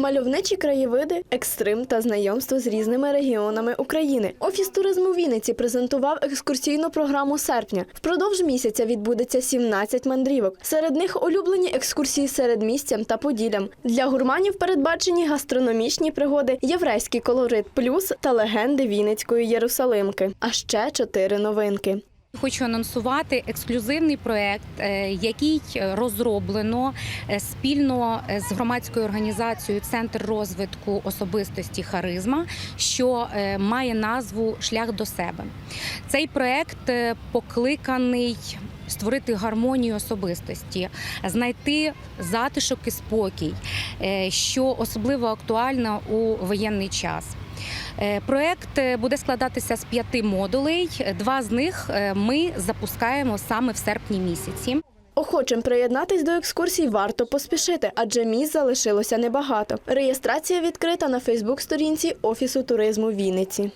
Мальовничі краєвиди, екстрим та знайомство з різними регіонами України. Офіс туризму Вінниці презентував екскурсійну програму серпня. Впродовж місяця відбудеться 17 мандрівок. Серед них улюблені екскурсії серед місцям та поділям. Для гурманів передбачені гастрономічні пригоди, єврейський колорит плюс та легенди Вінницької Єрусалимки. А ще чотири новинки. Хочу анонсувати ексклюзивний проект, е, який розроблено е, спільно з громадською організацією Центр розвитку особистості Харизма, що е, має назву Шлях до себе. Цей проект е, покликаний. Створити гармонію особистості, знайти затишок і спокій, е, що особливо актуально у воєнний час. Е, Проект е, буде складатися з п'яти модулей. Два з них ми запускаємо саме в серпні місяці. Охочим приєднатись до екскурсій варто поспішити, адже місць залишилося небагато. Реєстрація відкрита на Фейсбук-сторінці Офісу туризму Вінниці.